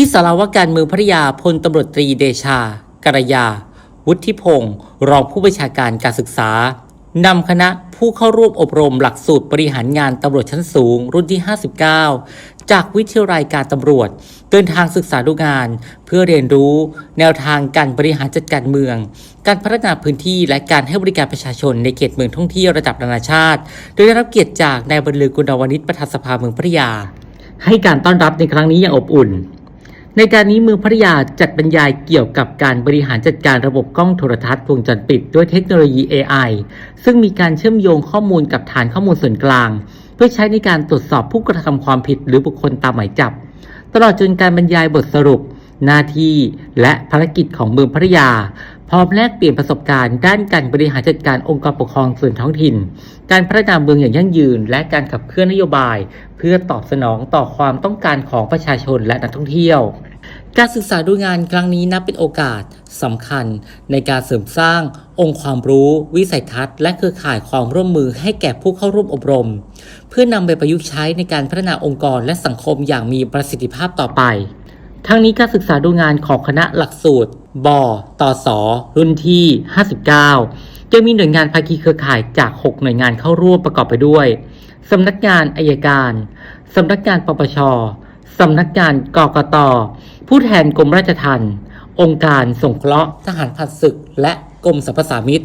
ที่สารวการเมืองพัทยาพลตำรวจตรีเดชา กรยา วุฒิพงศ์รองผู้บัญชาการการศึกษานำคณะผู้เข้าร่วมอบรมหลักสูตรบริหารงานตำรวจชั้นสูง รุ่นที่ 59 จากวิทยาลัยการตำรวจ เดินทางศึกษาดูงาน เพื่อเรียนรู้ แนวทางการบริหารจัดการเมือง การพัฒนาพื้นที่และการให้บริการประชาชนในเขตเมืองท่องเที่ยวระดับนานาชาติ โดยได้รับเกียรติจากนายบรรลือกุลวณิชประธานสภาเมืองพัทยา ให้การต้อนรับในครั้งนี้อย่างอบอุ่น ในการนี้เมืองพัทยาจัดบรรยายเกี่ยวกับการบริหารจัดการระบบกล้องโทรทัศน์วงจรปิดด้วยเทคโนโลยี AI ซึ่งมีการเชื่อมโยงข้อมูลกับฐานข้อมูลส่วนกลาง เพื่อใช้ในการตรวจสอบผู้กระทำความผิดหรือบุคคลตามหมายจับ ตลอดจนการบรรยายบทสรุป หน้าที่และภารกิจของเมืองพัทยา พร้อมแลกเปลี่ยนประสบการณ์ ด้านการบริหารจัดการองค์กรปกครองส่วนท้องถิ่น การพัฒนาเมืองอย่างยั่งยืน และการขับเคลื่อนนโยบาย เพื่อตอบสนองต่อความต้องการของประชาชนและนักท่องเที่ยว การศึกษาดูงานครั้งนี้นับเป็นโอกาสสำคัญในการเสริมสร้างองค์ความรู้ วิสัยทัศน์ และเครือข่ายความร่วมมือให้แก่ผู้เข้าร่วมอบรม เพื่อนำไปประยุกต์ใช้ในการพัฒนาองค์กรและสังคมอย่างมีประสิทธิภาพต่อไป ทั้งนี้การศึกษาดูงานของคณะหลักสูตรบตสรุ่นที่ 59ยังมีหน่วยงานภาคีเครือข่ายจาก 6 หน่วยงานเข้าร่วมประกอบไปด้วยสำนักงานอายการสำนักงานปปชสำนักงานกกต ผู้แทนกรมราชทัณฑ์องค์การสงเคราะห์ทหารผ่านศึก และกรมสรรพสามิต